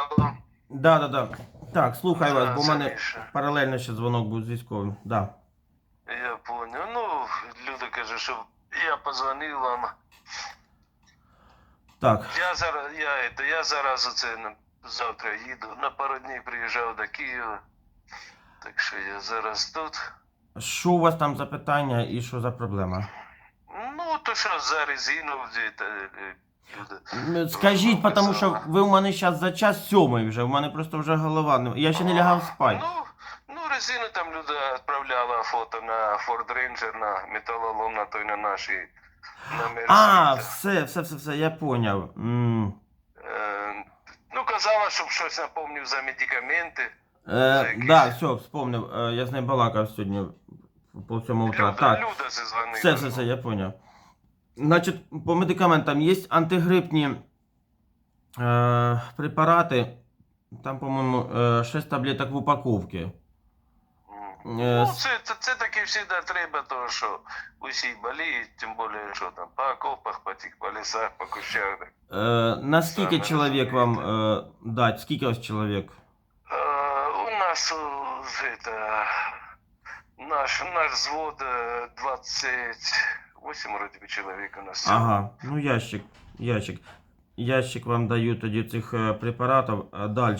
Алло. Да, да, да. Так, слухай вас, бо в мене паралельно ще дзвонок був з військовим. Да. Я понял. Ну, люди каже, що я позвонив вам. Так. Я зараз, я, это, я зараз оце на, завтра їду. На пару днів приїжджав до Києва. Так що я зараз тут. Що у вас там за питання і що за проблема? Ну, то що за резину е. М, Скажіть, тому що ви у мене зараз за час сьомий вже, у мене просто вже голова. не- Я ще не лягав спати. Ну, ну, резину там люди відправляла фото на Ford Ranger, на металолом, на той на нашій. На Mercedes. А, все, все, все, все, я поняв. М, Е, ну, казала, щоб щось напомнив за медикаменти. Е, якийсь- да, все, вспомнив. Е, я з нею балакав сьогодні в пол сьомого утра. Люда, Так. Люда. Все, все, все, я понял. Значить, по медикаментам є антигрипні е, препарати. Там, по-моєму, е, 6 таблеток в упаковці. Е, Ну, це, це, це таки завжди треба, тому що усі боліють, тим більше, що там по окопах, по тих, по лісах, по кущах. Е, на скільки Саме чоловік вам е, дать? Скільки ось чоловік? Е, у нас у, это, наш, наш взвод е, 28 вроде бы человек у нас. Ага, ну ящик, ящик. Ящик вам даю тоді цих е, препаратів. Далі.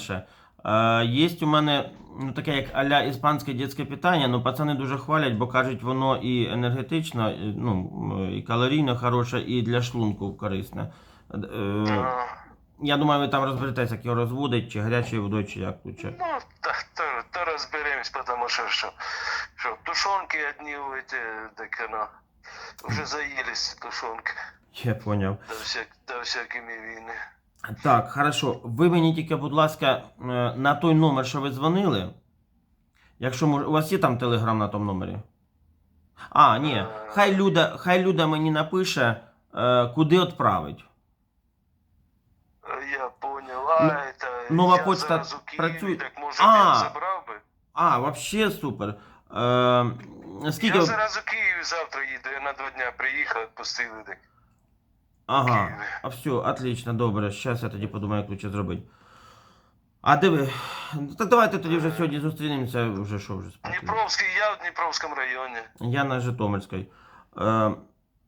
Е, є у мене ну, таке як аля іспанське дитяче питання, ну пацани дуже хвалять, бо кажуть, воно і енергетично, і, ну, і калорійно хороше, і для шлунку корисне. Е, я думаю, ви там розберетеся, як його розводить, чи гарячою водою, чи як лучше. Ну, так, то, то разберемся, потому что, что, что тушенки одни у эти, так оно, уже заелись тушенки Я поняв. до, всяк, до всякими війни. Так, хорошо. Ви мені тільки, будь ласка, е, на той номер, що ви дзвонили. Якщо мож... у вас є там телеграм на тому номері? А, ні. Хай Люда, хай Люда мені напише, е, куди відправить. Е, Я понял, а Ну, это, нова я почта зараз у Києві, працює. так може А. я забрав би? А, вообще супер. Е, скільки. Я зараз у Києві завтра їду, я на два дня приїхав, відпустили так. Ага. Києві. А все, отлично, добре. Зараз я тоді подумаю, як лучше зробити. А де ви? Так давайте тоді вже сьогодні зустрінемося, вже що вже спати. Дніпровський, я в Дніпровському районі. Я на Житомирській. Е,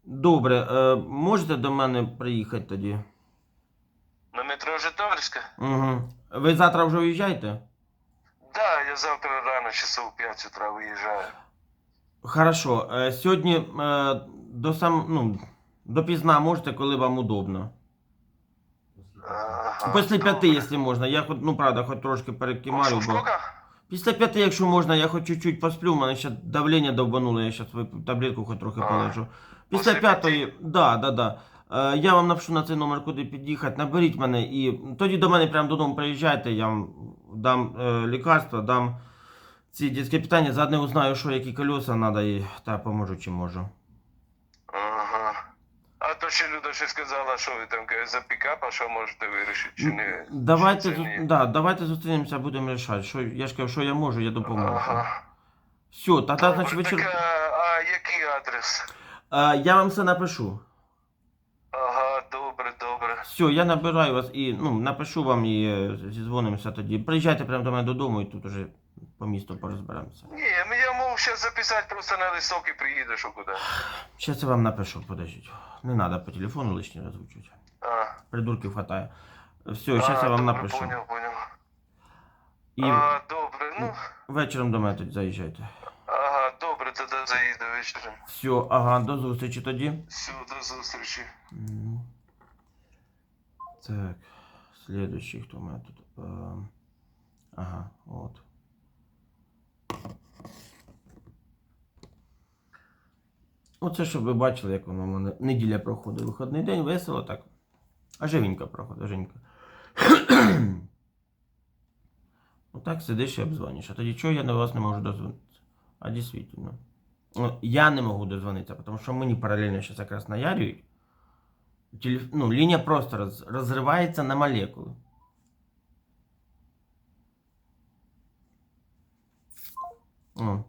добре, е, можете до мене приїхати тоді? На метро Житомирська? Угу. Ви завтра вже уїжджаєте? Да, я завтра рано, часов 5 утра виїжджаю. Хорошо. Е, сьогодні е, до сам, ну, допізна можете, коли вам удобно. Ага, Після п'яти, якщо можна. Я хоч, ну правда, хоч трошки перекимаю, бо. Після п'яти, якщо можна, я хоч чуть-чуть посплю, у мене ще давлення довбануло, я зараз таблетку хоч трохи полежу. Після п'ятої, да, да, да. Е, я вам напишу на цей номер, куди під'їхати, наберіть мене і тоді до мене прямо додому приїжджайте, я вам дам е, лікарства, дам ці дитячі питання, заодно узнаю, що які колеса треба і та поможу чим можу. Ага. А то ще Люда ще сказала, що ви там каже, за пікап, а що можете вирішити, чи не? Давайте, чи це зу- ні? да, давайте зустрінемося, будемо рішати. Що, я ж кажу, що я можу, я допоможу. Ага. Все, тоді, Добре, значить, вечір... так, а, а який адрес? Е, я вам все напишу. Ага, добре, добре. Все, я набираю вас і ну, напишу вам і е, зізвонимося тоді. Приїжджайте прямо до мене додому і тут уже по місту порозберемося. Ні, я можу зараз записати просто на листок і приїду, що куди. Щас я вам напишу, подождіть. Не треба по телефону лишнє озвучувати. А, Придурків хватає. Все, зараз я вам добре, напишу. Понял, понял. І А, добре, ну, вечором до мене тоді заїжджайте. ага, добре, тоді заїду вечором. Все, ага, до зустрічі тоді. Все, до зустрічі. Так, следующий, хто у мене тут? Е, Ага, от. Оце, щоб ви бачили, як воно в мене неділя проходить. Виходний день, весело так. А живенько проходить, живенько. Отак сидиш і обзвониш. А тоді чого я до вас не можу дозвонитися? А дійсно. Ну, я не можу дозвонитися, тому що мені паралельно зараз якраз наярюють. Телеф... Ну, линия просто раз... разрывается на молекулы. О.